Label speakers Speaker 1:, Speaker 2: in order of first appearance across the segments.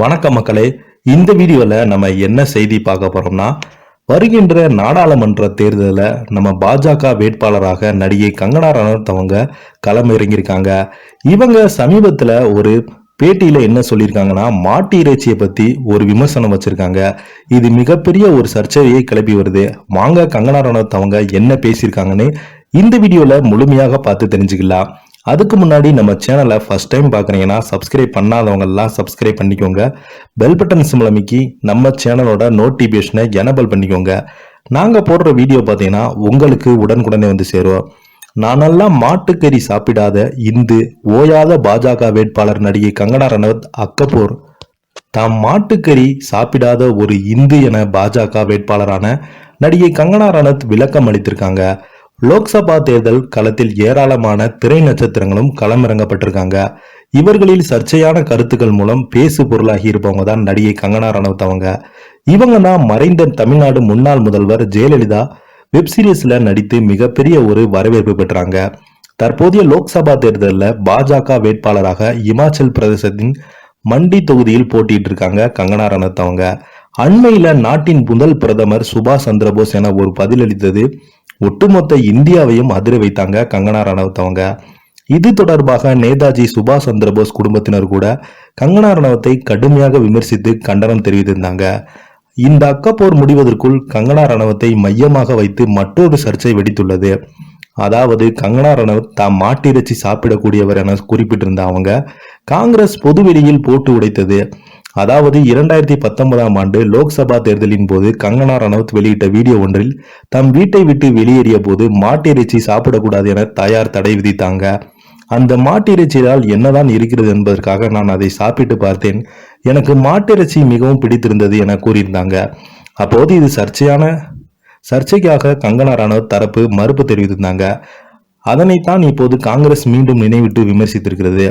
Speaker 1: வணக்கம் மக்களே. இந்த வீடியோவில் நம்ம என்ன செய்தி பார்க்க போறோம்னா வருகின்ற நாடாளுமன்ற தேர்தலில் நம்ம பாஜக வேட்பாளராக நடிகை கங்கனா ரனௌத் அவங்க களம் இறங்கியிருக்காங்க. இவங்க சமீபத்தில் ஒரு பேட்டியில் என்ன சொல்லியிருக்காங்கன்னா மாட்டு இறைச்சியை பற்றி ஒரு விமர்சனம் வச்சுருக்காங்க. இது மிகப்பெரிய ஒரு சர்ச்சையை கிளப்பி வருது. வாங்க கங்கனா ரனௌத் அவங்க என்ன பேசியிருக்காங்கன்னு இந்த வீடியோவில் முழுமையாக பார்த்து தெரிஞ்சுக்கலாம். அதுக்கு முன்னாடி நம்ம சேனலை ஃபஸ்ட் டைம் பார்க்குறீங்கன்னா சப்ஸ்கிரைப் பண்ணாதவங்கெல்லாம் சப்ஸ்கிரைப் பண்ணிக்கோங்க. பெல் பட்டன் சிம்லமிக்கி நம்ம சேனலோட நோட்டிஃபிகேஷனை எனபிள் பண்ணிக்கோங்க. நாங்கள் போடுற வீடியோ பார்த்தீங்கன்னா உங்களுக்கு உடனுக்குடனே வந்து சேரும். நானெல்லாம் மாட்டுக்கறி சாப்பிடாத இந்து ஓயாத பாஜக வேட்பாளர் நடிகை கங்கனா ரனவத் அக்கப்பூர் தாம் மாட்டுக்கறி சாப்பிடாத ஒரு இந்து என பாஜக வேட்பாளரான நடிகை கங்கனா ரனத் விளக்கம் அளித்திருக்காங்க. லோக்சபா தேர்தல் களத்தில் ஏராளமான திரை நட்சத்திரங்களும் களமிறங்கப்பட்டிருக்காங்க. இவர்களில் சர்ச்சையான கருத்துக்கள் மூலம் பேசு பொருளாகி இருப்பவங்க தான் நடிகை கங்கனா ரனௌத் அவங்க. இவங்க தான் மறைந்த தமிழ்நாடு முன்னாள் முதல்வர் ஜெயலலிதா வெப்சீரிஸ்ல நடித்து மிகப்பெரிய ஒரு வரவேற்பு பெற்றாங்க. தற்போதைய லோக்சபா தேர்தலில் பாஜக வேட்பாளராக இமாச்சல் பிரதேசத்தின் மண்டி தொகுதியில் போட்டிட்டு இருக்காங்க கங்கனா ரனத் அவங்க. அண்மையில நாட்டின் முதல் பிரதமர் சுபாஷ் சந்திரபோஸ் என ஒரு பதிலளித்தது ஒட்டுமொத்த இந்தியாவையும் அதிர வைத்தாங்க கங்கனா ரனௌத் அவங்க. இது தொடர்பாக நேதாஜி சுபாஷ் சந்திரபோஸ் குடும்பத்தினர் கூட கங்கனா ரனௌத்தை கடுமையாக விமர்சித்து கண்டனம் தெரிவித்திருந்தாங்க. இந்த அக்கப்போர் முடிவதற்குள் கங்கனா ரணவத்தை மையமாக வைத்து மற்றொரு சர்ச்சை வெடித்துள்ளது. அதாவது கங்கனா ரனவத் தாம் மாட்டிறைச்சி சாப்பிடக்கூடியவர் என குறிப்பிட்டிருந்த அவங்க காங்கிரஸ் பொதுவெளியில் போட்டு உடைத்தது. அதாவது இரண்டாயிரத்தி பத்தொன்பதாம் ஆண்டு லோக்சபா தேர்தலின் போது கங்கனா ரனௌத் வெளியிட்ட வீடியோ ஒன்றில் தம் வீட்டை விட்டு வெளியேறிய போது மாட்டிறைச்சி சாப்பிடக்கூடாது என தயார் தடை விதித்தாங்க. அந்த மாட்டிறைச்சியால் என்னதான் இருக்கிறது என்பதற்காக நான் அதை சாப்பிட்டு பார்த்தேன். எனக்கு மாட்டிறைச்சி மிகவும் பிடித்திருந்தது என கூறியிருந்தாங்க. அப்போது இது சர்ச்சையான சர்ச்சைக்காக கங்கனா ரனௌத் தரப்பு மறுப்பு தெரிவித்திருந்தாங்க. அதனைத்தான் இப்போது காங்கிரஸ் மீண்டும் நினைவிட்டு விமர்சித்திருக்கிறது.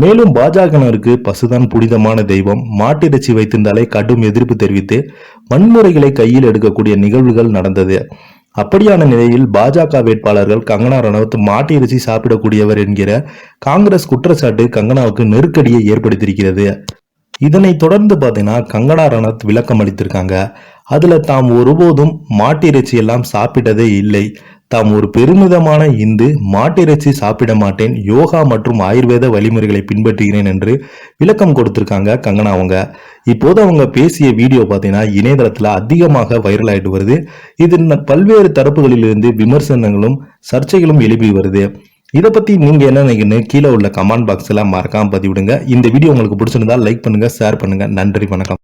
Speaker 1: மேலும் பாஜகனருக்கு பசுதான் புனிதமான தெய்வம். மாட்டிறைச்சி வைத்திருந்தாலே கடும் எதிர்ப்பு தெரிவித்து வன்முறைகளை கையில் எடுக்கக்கூடிய நிகழ்வுகள் நடந்தது. அப்படியான நிலையில் பாஜக வேட்பாளர்கள் கங்கனா ரனௌத் மாட்டிறைச்சி சாப்பிடக்கூடியவர் என்கிற காங்கிரஸ் குற்றச்சாட்டு கங்கனாவுக்கு நெருக்கடியை ஏற்படுத்தியிருக்கிறது. இதனை தொடர்ந்து பார்த்தீங்கன்னா கங்கனா ரனத் விளக்கம் அளித்திருக்காங்க. அதுல தாம் ஒருபோதும் மாட்டிறைச்சி எல்லாம் சாப்பிட்டதே இல்லை. தாம் ஒரு பெருமிதமான இந்து மாட்டிறைச்சி சாப்பிட மாட்டேன் யோகா மற்றும் ஆயுர்வேத வழிமுறைகளை பின்பற்றுகிறேன் என்று விளக்கம் கொடுத்திருக்காங்க கங்கனா அவங்க. இப்போது அவங்க பேசிய வீடியோ பார்த்தீங்கன்னா இணையதளத்தில் அதிகமாக வைரல் ஆயிட்டு வருது. இது பல்வேறு தரப்புகளிலிருந்து விமர்சனங்களும் சர்ச்சைகளும் எழுப்பி வருது. இதை பத்தி நீங்க என்ன நினைக்கணும் கீழே உள்ள கமெண்ட் பாக்ஸ்ல மறக்காமல் பதிவிடுங்க. இந்த வீடியோ உங்களுக்கு பிடிச்சிருந்தா லைக் பண்ணுங்க ஷேர் பண்ணுங்க. நன்றி வணக்கம்.